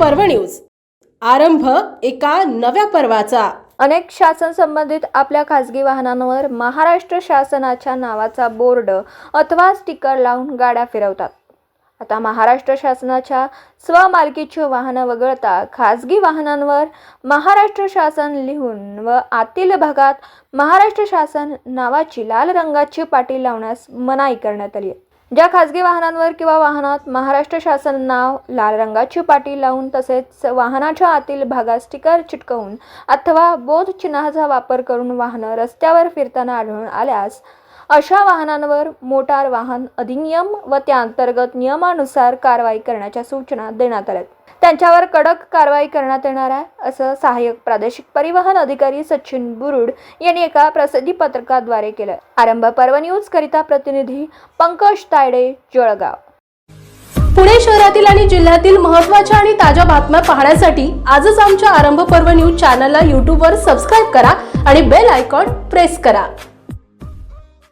पर्व न्यूज. आरंभ एका नव्या पर्वाचा. अनेक शासन संबंधित आपल्या खासगी वाहनांवर महाराष्ट्र शासनाच्या नावाचा बोर्ड अथवा स्टिकर लावून गाड्या फिरवतात. आता महाराष्ट्र शासनाच्या स्वमालकीची वाहनं वगळता खासगी वाहनांवर महाराष्ट्र शासन लिहून व आतील भागात महाराष्ट्र शासन नावाची लाल रंगाची पाटी लावण्यास मनाई करण्यात आली आहे. ज्या खाजगी वाहनांवर किंवा वाहनात महाराष्ट्र शासन नाव लाल रंगाची पाटी लावून तसेच वाहनाच्या आतील भागात स्टिकर चिटकवून अथवा बोध चिन्हाचा वापर करून वाहनं रस्त्यावर फिरताना आढळून आल्यास अशा वाहनांवर मोटार वाहन अधिनियम व त्या अंतर्गत नियमानुसार कारवाई करण्याच्या सूचना देण्यात आल्या त्यांच्यावर कडक कारवाई करण्यात येणार आहे असं सहाय्यक प्रादेशिक परिवहन अधिकारी सचिन बुरुड यांनी एका प्रसिद्धी पत्रकाद्वारे केलं. आरंभ पर्व न्यूज करिता प्रतिनिधी पंकज तायडे जळगाव. पुणे शहरातील आणि जिल्ह्यातील महत्त्वाच्या आणि ताज्या बातम्या पाहण्यासाठी आजच आमच्या आरंभ पर्व न्यूज चॅनलला यूट्यूबवर सबस्क्राईब करा आणि बेल आयकॉन प्रेस करा.